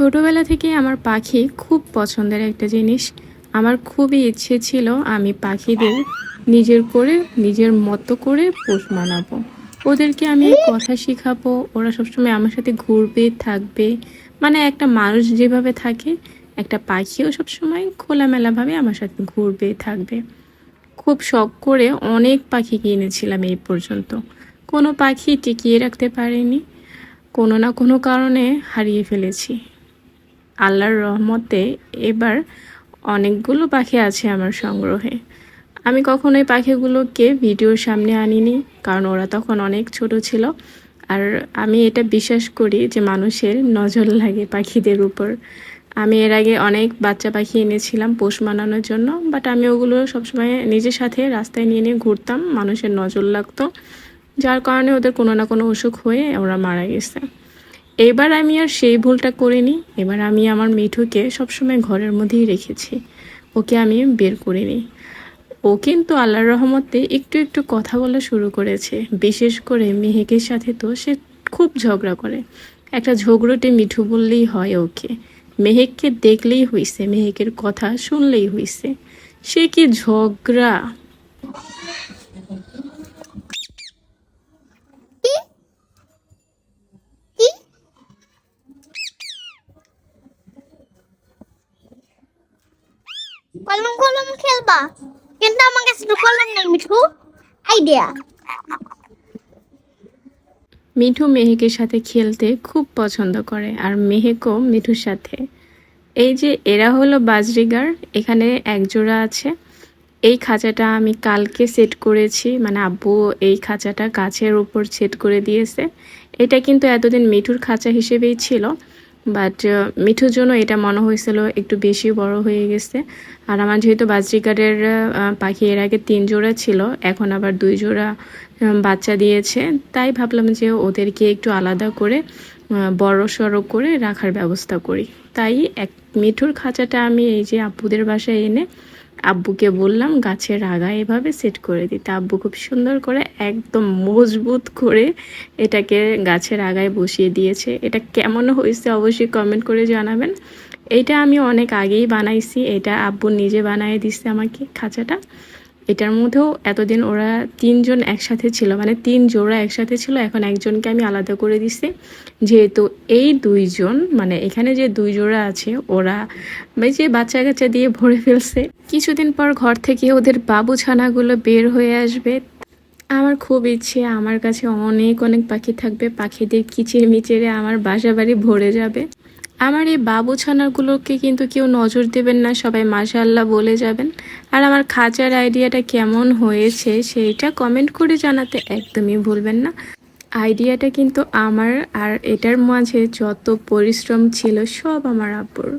ছোটবেলা থেকে আমার পাখি খুব পছন্দের একটা জিনিস। আমার খুবই ইচ্ছে ছিল আমি পাখিদের নিজের করে, নিজের মতো করে পোষ মানাবো। ওদেরকে আমি কথা শেখাবো, ওরা সবসময় আমার সাথে ঘুরবে, থাকবে। মানে একটা মানুষ যেভাবে থাকে, একটা পাখিও সবসময় খোলামেলাভাবে আমার সাথে ঘুরবে, থাকবে। খুব শখ করে অনেক পাখি কিনেছিলাম এই পর্যন্ত। কোনো পাখি টিকিয়ে রাখতে পারিনি। কোনো না কোনো কারণে হারিয়ে ফেলেছি। আল্লাহর রহমতে এবার অনেকগুলো পাখি আছে আমার সংগ্রহে। আমি কখনো এই পাখিগুলোকে ভিডিওর সামনে আনিনি, কারণ ওরা তখন অনেক ছোট ছিল। আর আমি এটা বিশ্বাস করি যে মানুষের নজর লাগে পাখিদের উপর। আমি এর আগে অনেক বাচ্চা পাখি এনেছিলাম পোষ মানানোর জন্য বাট আমি ওগুলো সবসময় নিজের সাথে রাস্তায় নিয়ে নিয়ে ঘুরতাম, মানুষের নজর লাগতো। যার কারণে ওদের কোনো না কোনো অসুখ হয়ে ওরা মারা গেছে। এবার আমি আর সেই ভুলটা করিনি, এবার আমি আমার মিঠুকে সবসময় ঘরের মধ্যেই রেখেছি। ওকে আমি বের করিনি। ও কিন্তু আল্লাহর রহমতে একটু একটু কথা বলা শুরু করেছে। বিশেষ করে মেহেকের সাথে তো সে খুব ঝগড়া করে। একটা ঝগড়টে মিঠু বললেই হয় ওকে। মেহেককে দেখলেই হইছে, মেহেকের কথা শুনলেই হইছে। সে কি ঝগড়া? কলম কলম খেলবা কিন্তু আমার কাছে তো কলম নেই মিঠু আইডিয়া মিঠু মেহেকের সাথে খেলতে খুব পছন্দ করে, আর মেহেকও মিঠুর সাথে। এই যে এরা হলো বাজরিগার, এখানে এক জোড়া আছে। এই খাঁচাটা আমি কালকে সেট করেছি মানে আব্বু এই খাঁচাটা গাছের উপর সেট করে দিয়েছে। এটা কিন্তু এতদিন মিঠুর খাঁচা হিসেবেই ছিল। বাট মিঠুর জন্য এটা মনে হয়েছিল একটু বেশি বড় হয়ে গেছে। আর আমার যেহেতু বাজরিকারের পাখি এর আগে তিন জোড়া ছিল, এখন আবার দুই জোড়া বাচ্চা দিয়েছে। তাই ভাবলাম যে ওদেরকে একটু আলাদা করে বড় সড়ো করে রাখার ব্যবস্থা করি। তাই এক মিঠুর খাঁচাটা আমি এই যে আপুদের বাসায় এনে আব্বুকে বললাম, গাছের আগা এভাবে সেট করে দিতে। আব্বু খুব সুন্দর করে একদম মজবুত করে এটাকে গাছের আগায় বসিয়ে দিয়েছে। এটা কেমন হয়েছে অবশ্যই কমেন্ট করে জানাবেন। এটা আমি অনেক আগেই বানাইছি। এটা আব্বু নিজে বানিয়ে দিচ্ছে আমাকে খাঁচাটা। এটার মধ্যেও এতদিন ওরা তিনজন একসাথে ছিল মানে তিন জোড়া একসাথে ছিল, এখন একজনকে আমি আলাদা করে দিছি। যেহেতু এই দুইজন মানে এখানে যে দুই জোড়া আছে, ওরা এই যে বাচ্চা কাচ্চা দিয়ে ভরে ফেলছে। কিছুদিন পর ঘর থেকে ওদের বাবু ছানাগুলো বের হয়ে আসবে। আমার খুব ইচ্ছে, আমার কাছে অনেক অনেক পাখি থাকবে, পাখিদের কিচির মিচিরে আমার বাসা বাড়ি ভরে যাবে। আমার এই বাবু ছানাগুলোকে কিন্তু কেউ নজর দেবেন না, সবাই মাশাল্লাহ বলে যাবেন। আর আমার খাঁচার আইডিয়াটা কেমন হয়েছে সেইটা কমেন্ট করে জানাতে একদমই ভুলবেন না। আইডিয়াটা কিন্তু আমার আর এটার মাঝে যত পরিশ্রম ছিল সব আমার আব্বুর।